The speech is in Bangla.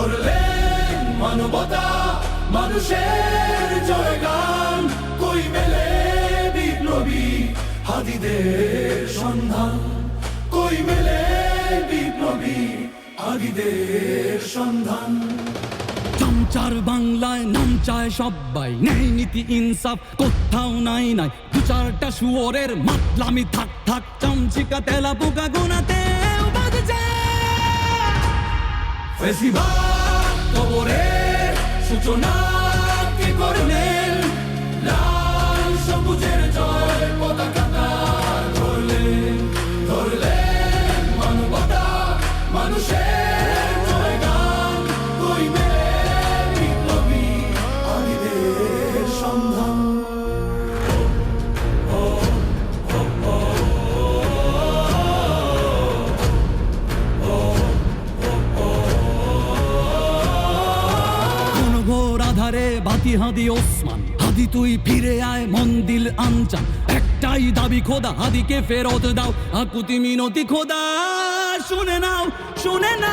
ধরলেন মানবতা মানুষের জয়গান। কই মেলে বিপ্লবী হাদিদের সন্ধান? কই মেলে বিপ্লবী হাদিদের সন্ধান? চামচার বাংলায়, নাম চায় সবাই নেই নীতি ইনসাফ, কোথাও নাই নাই। দু চারটা মাতলামি, থাক থাক, চামচিকা তেলা পোকা গোনাতে কবরের সূচনা কে করলেন আধারে বাতি হাদি ওসমান। হাদি তুই ফিরে আয় মন্দিল আঞ্চা। একটাই দাবি খোদা, হাদিকে ফেরত দাও। আকুতি মিনতি খোদা, শুনে নাও, শুনে না